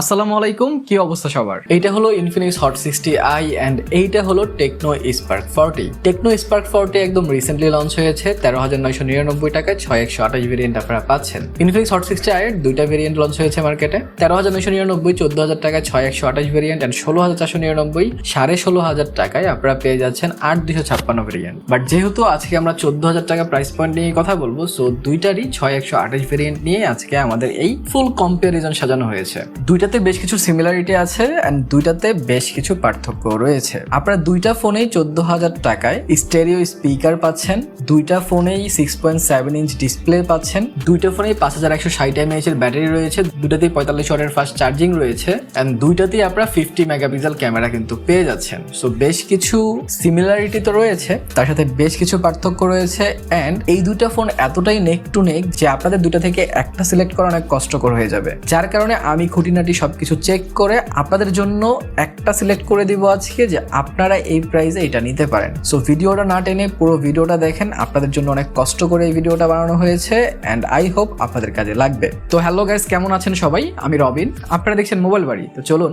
আসসালামু আলাইকুম, কি অবস্থা সবার? এটা হলো Infinix hot sixty i and এইটা হলো Tecno spark forty Tecno spark forty একদম রিসেন্টলি লঞ্চ হয়েছে, তেরো হাজার নয়শো নিরানব্বই টাকায় ছয় একশো আঠাশ ভেরিয়েন্ট আপনারা পাচ্ছেন। ইনফিনিক্স হট সিক্সটি আই এর দুইটা ভেরিয়েন্ট লঞ্চ হয়েছে মার্কেটে তেরো হাজার নয়শো নিরানব্বই, চোদ্দ হাজার টাকায় ছয় একশো আঠাশ ভেরিয়েন্ট অ্যান্ড ষোলো হাজার চারশো নিরানব্বই, সাড়ে ষোলো হাজার টাকায় আপনারা পেয়ে যাচ্ছেন আট দুশো ছাপ্পান্ন ভেরিয়েন্ট বাট যেহেতু আজকে আমরা চোদ্দ হাজার টাকা প্রাইস পয়েন্ট নিয়ে কথা বলব সো দুইটারই ছয় একশো আঠাশ ভেরিয়েন্ট নিয়ে আজকে আমাদের এই ফুল কম্পারিজন সাজানো হয়েছে। দুইটাতে বেশ কিছু সিমিলারিটি আছে অ্যান্ড দুইটাতে বেশ কিছু পার্থক্য রয়েছে। আপনারা দুইটা ফোনেই চোদ্দ হাজার টাকায় স্টেরিও স্পিকার পাচ্ছেন, দুইটা ফোনেই six point seven inch display পাচ্ছেন, দুইটা ফোনেই পাঁচ হাজার একশো ষাট এমএএইচ এর ব্যাটারি রয়েছে, দুইটাতেই পঁয়তাল্লিশ ওয়াটের ফাস্ট চার্জিং রয়েছে অ্যান্ড দুইটাতেই আপনারা ফিফটি মেগাপিক্সেল ক্যামেরা কিন্তু পেয়ে যাচ্ছেন। সো বেশ কিছু সিমিলারিটি তো রয়েছে, তার সাথে বেশ কিছু পার্থক্য রয়েছে অ্যান্ড এই দুইটা ফোন এতটাই নেক টু নেক যে আপনাদের দুইটা থেকে একটা সিলেক্ট করা অনেক কষ্টকর হয়ে যাবে। যার কারণে আমি খুঁটিনাটি সবকিছু চেক করে আপনাদের জন্য একটা সিলেক্ট করে দিব আজকে যে আপনারা এই প্রাইসে এটা নিতে পারেন। সো ভিডিওটা না টেনে পুরো ভিডিওটা দেখেন, আপনাদের জন্য অনেক কষ্ট করে এই ভিডিওটা বানানো হয়েছে অ্যান্ড আই হোপ আপনাদের কাজে লাগবে। তো হ্যালো গাইস কেমন আছেন সবাই? আমি রবিন, আপনারা দেখছেন মোবাইল বাড়ি। তো চলুন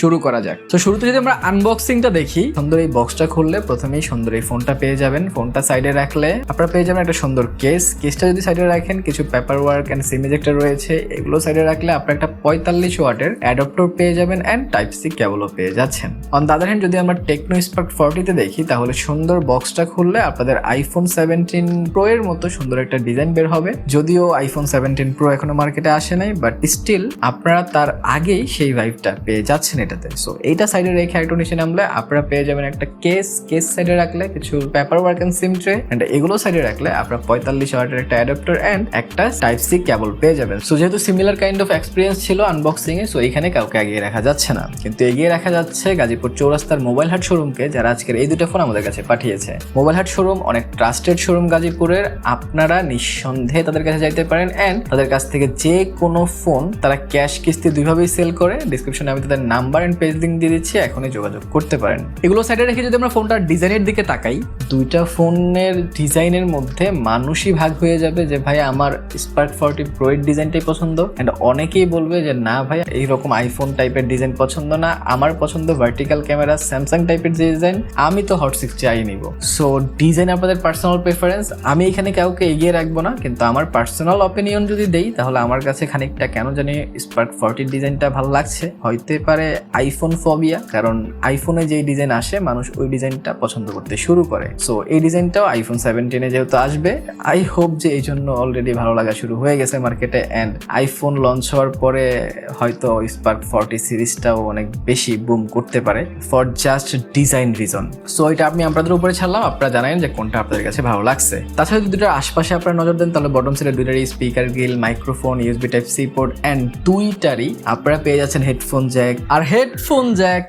শুরু করা যাক। তো শুরুতে যদি আমরা আনবক্সিংটা দেখি, সুন্দর এই বক্সটা খুললে প্রথমেই সুন্দর এই ফোনটা পেয়ে যাবেন। ফোনটা সাইডে রাখলে আপনারা পেয়ে যাবেন একটা সুন্দর কেস কেসটা যদি সাইডে রাখেন, কিছু পেপার ওয়ার্ক অ্যান্ড সিম রয়েছে, এগুলো সাইডে রাখলে আপনার একটা পঁয়তাল্লিশ ওয়াটের অ্যাডাপ্টর পেয়ে যাবেন অ্যান্ড টাইপ সি কেবলও পেয়ে যাচ্ছেন। অন দাদার হ্যান্ড যদি আমরা টেকনো স্পার্ক ফর্টিতে দেখি, তাহলে সুন্দর বক্সটা খুললে আপনাদের আইফোন সেভেন্টিন প্রো এর মতো সুন্দর একটা ডিজাইন বের হবে। যদিও আইফোন সেভেন্টিন প্রো এখনও মার্কেটে আসে নাই বাট স্টিল আপনারা তার আগেই সেই ভাইবটা পেয়ে যাচ্ছেন এটাতে। সো এইটা সাইডে রেখে একটু নিচে নামলে আপনারা পেয়ে যাবেন একটা কেস কেস সাইডে রাখলে কিছু paper work and sim tray and এগুলো সাইডে রাখলে আপনারা পঁয়তাল্লিশ ওয়াটের একটা অ্যাডাপ্টার অ্যান্ড একটা টাইপ সি কেবল পেয়ে যাবেন। সো যেহেতু সিমিলার কাইন্ড অফ এক্সপিরিয়েন্স ছিল আনবক্সিং এ সো এখানে কাউকে এগিয়ে রাখা যাচ্ছে না। কিন্তু এগিয়ে রাখা যাচ্ছে গাজীপুর চৌরাস্তার মোবাইল হাট শোরুমকে যারা আজকের এই দুটো ফোন আমাদের কাছে পাঠিয়েছে। মোবাইল হাট শোরুম অনেক ট্রাস্টেড শোরুম গাজীপুরের। আপনারা নিঃসন্দেহে তাদের কাছে যাইতে পারেন এন্ড তাদের কাছ থেকে যে কোনো ফোন তারা ক্যাশ কিস্তি দুইভাবেই সেল করে। ডিসক্রিপশনে আমি তাদের নাম্বার এন্ড পেজ লিঙ্ক দিয়ে দিচ্ছি, এখনই যোগাযোগ করতে পারেন। এগুলো সাইডে রেখে যদি আমরা ফোনটার ডিজাইনের দিকে তাকাই, দুইটা ফোনের ডিজাইনের মধ্যে মানুষই ভাগ হয়ে যাবে যে, ভাই, আমার স্পার্ক ফর্টি প্রো এর ডিজাইনটাই পছন্দ। অ্যান্ড অনেকেই বলবে যে, না ভাই এইরকম আইফোন টাইপের ডিজাইন পছন্দ না। আমার পছন্দ ভার্টিক্যাল ক্যামেরা স্যামসাং টাইপের ডিজাইন আমি তো হট সিক্সটি আই নিব। সো ডিজাইন আপনাদের পার্সোনাল প্রেফারেন্স আমি এখানে কাউকে এগিয়ে রাখব না, কিন্তু আমার পার্সোনাল অপিনিয়ন যদি দেই, তাহলে আমার কাছে খানিকটা কেন জানি স্পার্ক ফর্টির ডিজাইনটা ভালো লাগছে। হইতে পারে আইফোন ফবিয়া কারণ আইফোনে যেই ডিজাইন আসে, মানুষ ওই ডিজাইনটা পছন্দ করতে শুরু করে। সো এই ডিজাইনটাও আইফোন সেভেন্টিনে যেহেতু আসবে আই হোপ যে এই জন্য অলরেডি ভালো লাগা শুরু হয়ে গেছে মার্কেটে অ্যান্ড আইফোন লঞ্চ হওয়ার পরে হয়তো স্পার্ক ফর্টি সিরিজটাও অনেক বেশি বুম করতে পারে for just design reason so এটা আপনি আপনাদের উপরে ছাড়লাম, আপনারা জানেন যে কোনটা আপনাদের কাছে ভালো লাগছে। তাছাড়া যদি দুটার আশপাশে আপনারা নজর দেন, তাহলে বটম সাইডে দুইটারই speaker grill microphone USB type C port and দুইটারই আপনারা পেয়ে যাচ্ছেন হেডফোন জ্যাক আর হেডফোন জ্যাক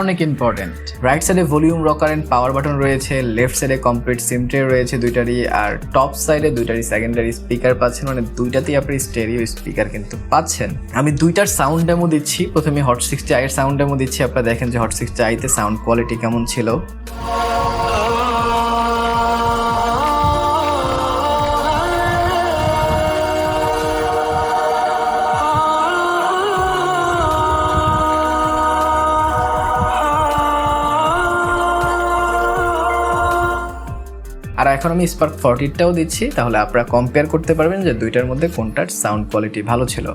অনেক ইম্পর্টেন্ট রাইট সাইডে volume rocker and power button রয়েছে লেফট সাইডে কমপ্লিট সিম ট্রে রয়েছে দুইটারই, আর টপ সাইডে দুইটারই সেকেন্ডারি স্পিকার পাচ্ছেন মানে দুইটাতেই আপনি স্টেরিও স্পিকার কিন্তু পাচ্ছেন। আমি দুইটার সাউন্ড ডেমো দিচ্ছি। প্রথমে হট সিক্সটি আইয়ের সাউন্ড ডেমো দিচ্ছি। আপনারা দেখেন যে হট সিক্সটি আইতে সাউন্ড কোয়ালিটি কেমন ছিল। আর এখন আমি স্পার্ক ফর্টিটাও দিচ্ছি। তাহলে আপনারা কম্পেয়ার করতে পারবেন যে দুইটার মধ্যে কোনটার সাউন্ড কোয়ালিটি ভালো ছিল।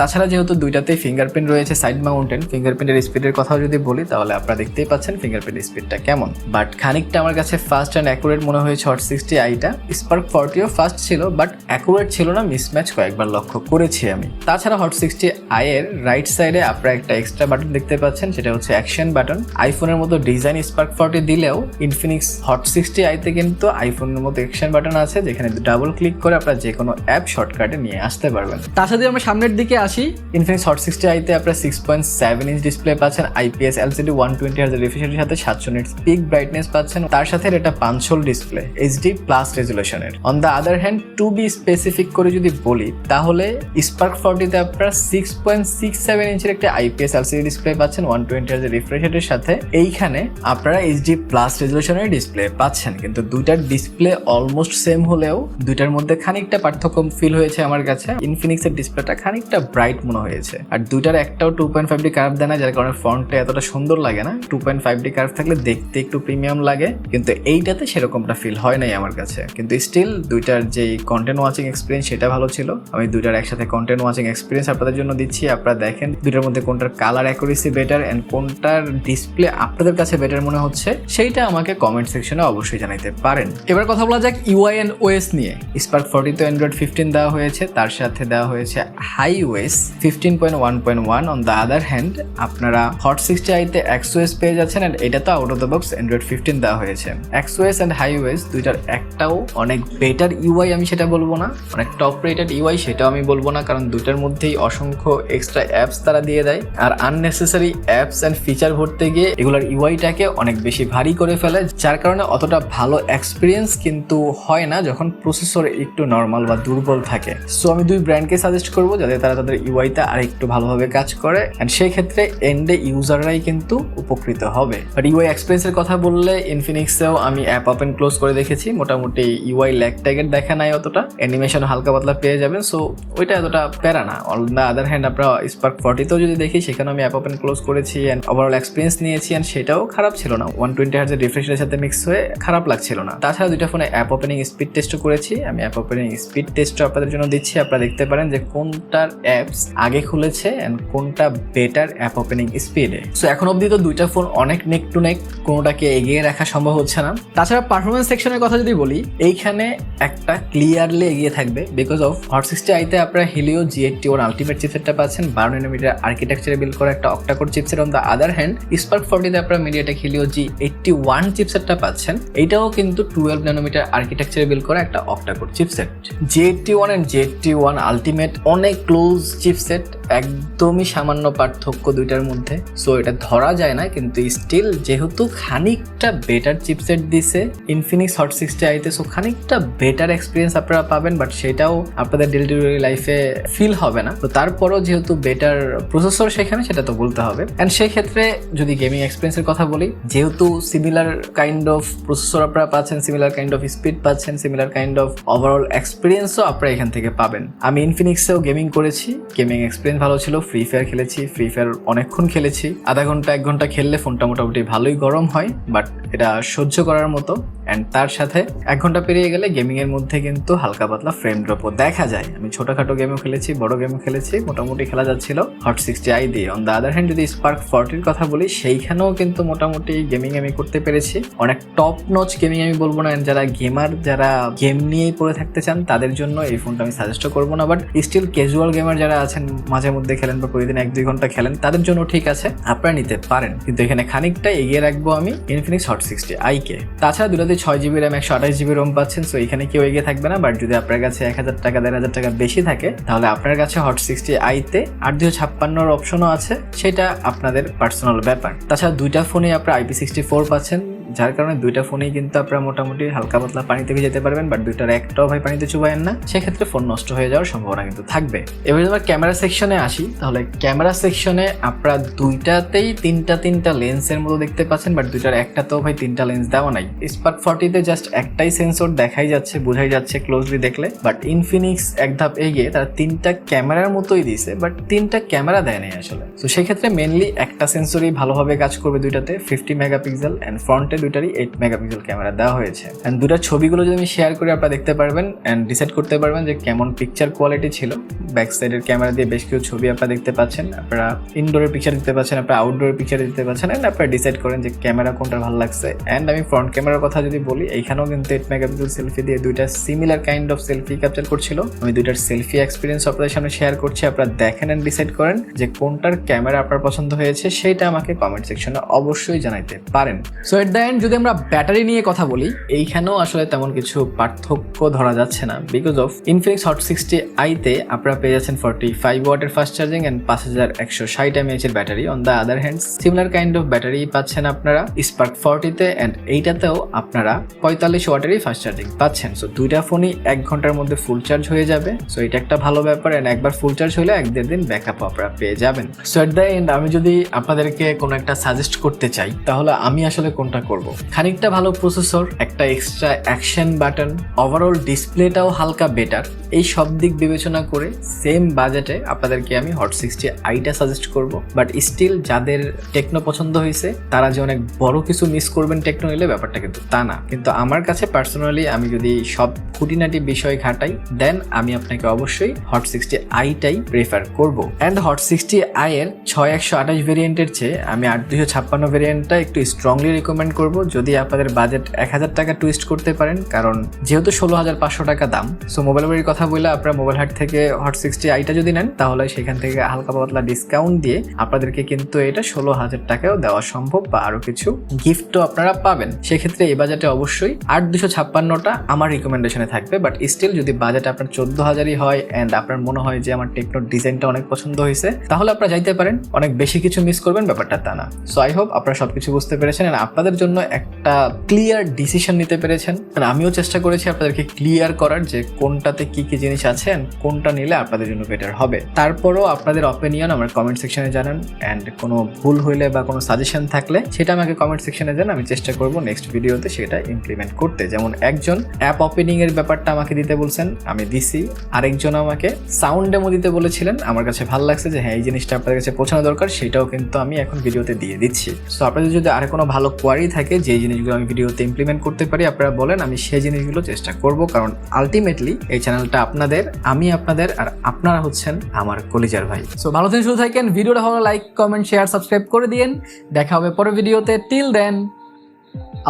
তাছাড়া যেহেতু দুইটাতেই ফিঙ্গারপ্রিন্ট রয়েছে সাইড মাউন্টেন ফিঙ্গারপ্রিন্টের স্পিডের কথাও যদি বলি, তাহলে আপনারা দেখতেই পাচ্ছেন ফিঙ্গারপ্রিন্ট স্পিডটা কেমন। বাট খানিকটা আমার কাছে ফাস্ট অ্যান্ড অ্যাকুরেট মনে হয়েছে হট সিক্সটি আইটা স্পার্ক ফর্টিও ফাস্ট ছিল বাট অ্যাকুরেট ছিল না মিসম্যাচ কয়েকবার লক্ষ্য করেছি আমি। তাছাড়া হট সিক্সটি আইয়ের রাইট সাইডে আপনারা একটা এক্সট্রা বাটন দেখতে পাচ্ছেন, সেটা হচ্ছে অ্যাকশন বাটন আইফোনের মতো ডিজাইন স্পার্ক ফর্টি দিলেও ইনফিনিক্স হট সিক্সটি আইতে কিন্তু আইফোনের মতো অ্যাকশন বাটন আছে, যেখানে ডাবল ক্লিক করে আপনারা যে কোনো অ্যাপ শর্টকাটে নিয়ে আসতে পারবেন। তাছাড়া আমরা সামনের দিকে আসি ইনফিনিক্স হট সিক্সটি আইতে আপনারা six point seven inch display পাচ্ছেন আইপিএস এলসিডি ওয়ান টোয়েন্টি হাজার রিফ্রেশের সাথে সাতশো নিটস পিক ব্রাইটনেস পাচ্ছেন, তার সাথে এটা পাঁচশোল display HD plus রেজুলেশনের on the other hand to be specific করে যদি বলি, তাহলে স্পার্ক ফর্টিতে আপনারা সিক্স পয়েন্ট সিক্স সেভেন ইঞ্চের একটা আইপিএস এলসিডি ডিসপ্লে পাচ্ছেন ওয়ান টোয়েন্টি হাজার রিফ্রেশের সাথে। এইখানে আপনারা এইচডি প্লাস রেজুলেশনের ডিসপ্লে পাচ্ছেন, কিন্তু দুইটার ডিসপ্লে অলমোস্ট সেম হলেও দুইটার মধ্যে খানিকটা পার্থক্য ফিল হয়েছে আমার কাছে। ইনফিনিক্সের ডিসপ্লেটা খানিকটা ব্রাইট মনে হয়েছে। আর দুইটার একটাও two point five D curve দেয় না, যার কারণে ফ্রন্টটা এতটা সুন্দর লাগে না। Two point five D curve থাকলে দেখতে একটু প্রিমিয়াম লাগে, কিন্তু এইটাতে সেরকমটা ফিল হয় নাই আমার কাছে। কিন্তু স্টিল দুইটার যে কন্টেন্ট ওয়াচিং এক্সপিরিয়েন্স সেটা ভালো ছিল। আমি দুইটার একসাথে কন্টেন্ট ওয়াচিং এক্সপিরিয়েন্স আপনাদের জন্য দিচ্ছি। আপনারা দেখেন দুইটার মধ্যে কোনটার কালার অ্যাকুরেসি বেটার অ্যান্ড কোনটার ডিসপ্লে আপনাদের কাছে বেটার মনে হচ্ছে, সেইটা আমাকে কমেন্ট সেকশনে অবশ্যই জানাইতে পারেন। এবার কথা বলা যাক ইউআই এন্ড ওএস নিয়ে। স্পার্ক ফর্টি তো অ্যান্ড্রয়েড ফিফটিন দেওয়া হয়েছে, তার সাথে দেওয়া হয়েছে Hi OS fifteen point one point one on the other hand আপনারা হট সিক্সটি আইতে এক্সওএস পেয়ে যাচ্ছেন অ্যান্ড এটা তো out of the box Android fifteen দেওয়া হয়েছে। এক্সওএস অ্যান্ড হাই ওএস দুইটার একটাও অনেক বেটার ইউআই আমি সেটা বলব না, অনেক টপ রেটেড ইউআই সেটাও আমি বলব না, কারণ দুইটার মধ্যেই অসংখ্য এক্সট্রা অ্যাপস তারা দিয়ে দেয়। আর আননেসেসারি অ্যাপস অ্যান্ড ফিচার ভরতে গিয়ে এগুলোর ইউআইটাকে অনেক বেশি ভারী করে ফেলে, যার কারণে অতটা ভালো এক্সপিরিয়েন্স কিন্তু হয় না যখন প্রসেসর একটু নর্মাল বা দুর্বল থাকে। সো আমি দুই ব্র্যান্ডকে সাজেস্ট করব, যাতে তারা তাদের ইউআইটা আর একটু ভালোভাবে কাজ করে অ্যান্ড সেই ক্ষেত্রে এন্ডে ইউজাররাই কিন্তু উপকৃত হবে। বাট ইউআই এক্সপিরিয়েন্সের কথা বললে ইনফিনিক্সেও আমি অ্যাপ ওপেন ক্লোজ করে দেখেছি, মোটামুটি ইউআই ল্যাগ ট্যাগের দেখা নাই অতটা। অ্যানিমেশন হালকা পাতলা পেয়ে যাবেন সো ওইটা এতটা প্যারা না। অন দ্য আদার হ্যান্ড আপনারা স্পার্ক ফর্টিতেও যদি দেখি সেখানে আমি অ্যাপ ওপেন ক্লোজ করেছি অ্যান্ড ওভারঅল এক্সপিরিয়েন্স নিয়েছি অ্যান্ড সেটাও খারাপ ছিল না। ওয়ান টোয়েন্টি হার্জের রিফ্রেশের সাথে মিক্স হয়ে খারাপ লাগছিল না। তাছাড়া দুইটা ফোনে অ্যাপ ওপেনিং স্পিড টেস্টও করেছি। আমি অ্যাপ ওপেনিং স্পিড টেস্টও আপনাদের জন্য দিচ্ছি, আপনারা দেখতে পারেন যে কোনটার অ্যাপস আগে খুলেছে অ্যান্ড কোনটা বেটার অ্যাপ ওপেনিং স্পিডে সো এখন অবধি তো দুইটা ফোন অনেক নেক টু নেক কোনোটাকে এগিয়ে রাখা সম্ভব হচ্ছে না। তাছাড়া পারফরমেন্স সেকশনের কথা যদি বলি, এইখানে একটা ক্লিয়ারলি এগিয়ে থাকবে বিকজ অফ হট সিক্সটি আইতে আপনারা হিলিও জি এইটটি ওর আলটিমেট চিপসেটটা পাচ্ছেন, বারো নানোমিটার আর্কিটেকচারে বিল করা একটা octacore chipset on the other hand spark ফর্টিতে আপনারা MediaTek Helio G eighty one চিপসেটটা পাচ্ছেন, এটাও কিন্তু টুয়েলভ নানোমিটার আর্কিটেকচারে বিল করা একটা octacore chipset G eighty one and G eighty one ultimate অনেক ক্লোজ চিপসেট একদমই সামান্য পার্থক্য দুইটার মধ্যে। সো এটা ধরা যায় না, কিন্তু স্টিল যেহেতু খানিকটা বেটার চিপসেট দিছে ইনফিনিক্স হট সিক্সটি আইতে সো খানিকটা বেটার এক্সপিরিয়েন্স আপনারা পাবেন বাট সেটাও আপনাদের ডেলিভারি লাইফে ফিল হবে না। তো তারপরও যেহেতু বেটার প্রসেসর সেখানে, সেটা তো বলতে হবে। অ্যান্ড সেই ক্ষেত্রে যদি গেমিং এক্সপিরিয়েন্সের কথা বলি, যেহেতু সিমিলার কাইন্ড অফ প্রসেসর আপনারা পাচ্ছেন সিমিলার কাইন্ড অফ স্পিড পাচ্ছেন সিমিলার কাইন্ড অফ ওভারঅল এক্সপিরিয়েন্সও আপনারা এখান থেকে পাবেন। আমি ইনফিনিক্সেও গেমিং করেছি গেমিং এক্সপিরিয়েন্স ভালো ছিল ফ্রি ফায়ার খেলেছি ফ্রি ফায়ার অনেকক্ষণ খেলেছি। আধা ঘণ্টা, এক ঘণ্টা খেললে ফোনটা মোটামুটি ভালোই গরম হয় বাট এটা সহ্য করার মতো। অ্যান্ড তার সাথে এক ঘণ্টা পেরিয়ে গেলে গেমিংয়ের মধ্যে কিন্তু হালকা পাতলা ফ্রেম ড্রপও দেখা যায়। আমি ছোটোখাটো গেমও খেলেছি, বড় গেমও খেলেছি, মোটামুটি খেলা যাচ্ছিল হট সিক্সটি আই দিয়ে। অন দ্য আদার হ্যান্ড যদি স্পার্ক ফর্টির কথা বলি, সেইখানেও কিন্তু মোটামুটি গেমিং আমি করতে পেরেছি। অনেক টপ নচ গেমিং আমি বলব না যারা গেমার যারা গেম নিয়েই পড়ে থাকতে চান, তাদের জন্য এই ফোনটা আমি সাজেস্ট করব না বাট স্টিল ক্যাজুয়াল গেমার যারা আছেন মাঝে মধ্যে খেলেন বা প্রতিদিন এক দুই ঘণ্টা খেলেন, তাদের জন্য ঠিক আছে, আপনারা নিতে পারেন। কিন্তু এখানে খানিকটা এগিয়ে রাখব আমি ইনফিনিক্স হট সিক্সটি আইকে তাছাড়া দুটাতে ছয় জিবি র্যাম একশো আঠাশ জিবি রোম পাচ্ছেন সো এখানে কেউ এগিয়ে থাকবে না। বাট যদি আপনার কাছে এক হাজার টাকা, দেড় হাজার টাকা বেশি থাকে, তাহলে আপনার কাছে হট সিক্সটি আইতে আট দুশো ছাপ্পান্নর অপশনও আছে, সেটা আপনাদের পার্সোনাল ব্যাপার। তাছাড়া দুইটা ফোনে আপনার আইপি সিক্সটি ফোর পাচ্ছেন। যার কারণে দুইটা ফোনেই কিন্তু আপনারা মোটামুটি হালকা পাতলা পানিতে যেতে পারবেন বাট দুইটার একটাও ভাই পানিতে চুবায়েন না। সেক্ষেত্রে ফোন নষ্ট হয়ে যাওয়ার সম্ভাবনা কিন্তু থাকবে। এবার এবার ক্যামেরা সেকশনে আসি, তাহলে ক্যামেরা সেকশনে আপনারা দুইটাতেই তিনটা তিনটা লেন্সের মতো দেখতে পাচ্ছেন বাট দুইটার একটাতেও ভাই তিনটা লেন্স দেওয়া নাই। স্পার্ক ফর্টিতে জাস্ট একটাই সেন্সর দেখাই যাচ্ছে, বোঝাই যাচ্ছে ক্লোজলি দেখলে বাট ইনফিনিক্স এক ধাপ এগিয়ে তারা তিনটা ক্যামেরার মতোই দিছে বাট তিনটা ক্যামেরা দেয় নাই আসলে। তো সেক্ষেত্রে মেনলি একটা সেন্সরই ভালোভাবে কাজ করবে দুইটাতে ফিফটি মেগাপিক্সেল অ্যান্ড ফ্রন্টে দুইটারই এইট মেগাপিক্সেল ক্যামেরা দেওয়া হয়েছে। অ্যান্ড দুটার ছবিগুলো যদি আমি শেয়ার করি, আপনারা দেখতে পারবেন অ্যান্ড ডিসাইড করতে পারবেন যে কেমন পিকচার কোয়ালিটি ছিল। ব্যাক সাইডের ক্যামেরা দিয়ে বেশ কিছু ছবি আপনারা দেখতে পাচ্ছেন, আপনারা ইনডোরের পিকচার দিতে পাচ্ছেন, আপনারা আউটডোরের পিকচার দিতে পাচ্ছেন অ্যান্ড আপনারা ডিসাইড করেন যে ক্যামেরা কোনটা ভালো লাগছে। অ্যান্ড আমি ফ্রন্ট ক্যামেরার কথা যদি বলি, এইখানেও কিন্তু এইট মেগাপিক্সেল সেলফি দিয়ে দুইটা similar kind of selfie capture করছিল। আমি দুইটার সেলফি এক্সপিরিয়েন্স আপনাদের সামনে শেয়ার করছি, আপনারা দেখেন অ্যান্ড ডিসাইড করেন যে কোনটার ক্যামেরা আপনার পছন্দ হয়েছে, সেটা আমাকে কমেন্ট সেকশনে অবশ্যই জানাইতে পারেন। সো এট দ্য হ্যান্ড যদি আমরা ব্যাটারি নিয়ে কথা বলি, এইখানেও আসলে তেমন কিছু পার্থক্য ধরা যাচ্ছে না। Because of Infinix hot sixty আইতে আপনারা পেয়ে যাচ্ছেন ফর্টি ফাইভ ওয়াটের ফাস্ট চার্জিং অ্যান্ড পাঁচ হাজার একশো ষাট এমএএচ এর battery. On the other hand similar kind of battery পাচ্ছেন আপনারা স্পার্ক ফর্টিতে অ্যান্ড এইটাতেও আপনারা পঁয়তাল্লিশ ওয়াটেরই ফাস্ট চার্জিং পাচ্ছেন। সো দুইটা ফোনই এক ঘণ্টার মধ্যে ফুল চার্জ হয়ে যাবে। সো এটা একটা ভালো ব্যাপার অ্যান্ড একবার ফুল চার্জ হলে এক দেড় দিন ব্যাকআপ আপনারা পেয়ে যাবেন। সো এট দ্য এন্ড আমি যদি আপনাদেরকে কোনো একটা সাজেস্ট করতে চাই, তাহলে আমি আসলে কোনটা করব? খানিকটা ভালো প্রসেসর একটা এক্সট্রা অ্যাকশন বাটন ওভারঅল ডিসপ্লেটাও হালকা বেটার এই সব দিক বিবেচনা করে সেম বাজেটে আপনাদেরকে আমি হট সিক্সটি আইটা সাজেস্ট করব। বাট স্টিল যাদের টেকনো পছন্দ হয়েছে, তারা যে অনেক বড় কিছু মিস করবেন টেকনো নিলে ব্যাপারটা কিন্তু তা না। কিন্তু আমার কাছে পার্সোনালি আমি যদি সব খুঁটিনাটি বিষয় ঘাটাই দেন আমি আপনাকে অবশ্যই হট সিক্সটি আইটাই প্রেফার করব। অ্যান্ড হট সিক্সটি আই এর ছয় একশো আঠাশ ভেরিয়েন্টের চেয়ে আমি আট দুশো ছাপ্পান্ন ভেরিয়েন্টটা একটু স্ট্রংলি রেকমেন্ড করব। যদি আপনাদের বাজেট এক হাজার টাকা টুইস্ট করতে পারেন, কারণ যেহেতু ষোলো হাজার পাঁচশো টাকা দাম সো মোবাইল বাড়ির কথা বললে আপনারা মোবাইল হাট থেকে হট সিক্সটি আইটা যদি নেন, তাহলে সেখান থেকে হালকা পাতলা ডিসকাউন্ট দিয়ে আপনাদেরকে কিন্তু এটা ষোলো হাজার টাকাও দেওয়া সম্ভব বা আরও কিছু গিফটও আপনারা পাবেন। সেক্ষেত্রে এই বাজেটে অবশ্যই আট দুশো ছাপ্পান্নটা আমার রিকমেন্ডেশনে থাকবে বাট স্টিল যদি বাজেট আপনার চোদ্দ হাজারই হয় অ্যান্ড আপনার মনে হয় যে আমার টেকনোর ডিজাইনটা অনেক পছন্দ হয়েছে, তাহলে আপনারা যাইতে পারেন। অনেক বেশি কিছু মিস করবেন, ব্যাপারটা তা না। সো আই হোপ আপনারা সবকিছু বুঝতে পেরেছেন আপনাদের জন্য একটা ক্লিয়ার ডিসিশন নিতে পেরেছেন। And আমিও চেষ্টা করেছি আপনাদেরকে ক্লিয়ার করার যে কোনটাতে কি কি জিনিস আছে কোনটা নিলে আপনাদের জন্য বেটার হবে। তারপরও আপনাদের অপিনিয়ন আমার কমেন্ট সেকশনে জানান। অ্যান্ড কোনো ভুল হইলে বা কোনো সাজেশন থাকলে সেটা আমাকে কমেন্ট সেকশনে জানান। আমি চেষ্টা করব নেক্সট ভিডিওতে সেটা ইমপ্লিমেন্ট করতে। যেমন একজন অ্যাপ ওপেনিং এর ব্যাপারটা আমাকে দিতে বলছেন, আমি দিছি। আরেকজন আমাকে সাউন্ড ডেমো দিতে বলেছিলেন। আমার কাছে ভালো লাগছে যে হ্যাঁ এই জিনিসটা আপনাদের কাছে পৌঁছানো দরকার, সেটাও কিন্তু আমি এখন ভিডিওতে দিয়ে দিচ্ছি। সো আপনাদের যদি আর কোনো ভালো কোয়ারি থাকে থেকে যে জিনিসগুলো আমি ভিডিওতে ইমপ্লিমেন্ট করতে পারি, আপনারা বলেন, আমি সেই জিনিসগুলো চেষ্টা করব। কারণ আলটিমেটলি এই চ্যানেলটা আপনাদের, আমি আপনাদের, আর আপনারা হচ্ছেন আমার কলিজার ভাই। সো ভালো থেকে শুরু থাকেন। ভিডিওটা ভালো লাইক কমেন্ট শেয়ার সাবস্ক্রাইব করে দিন দেখা হবে পরের ভিডিওতে। টিল দেন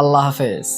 আল্লাহ হাফেজ।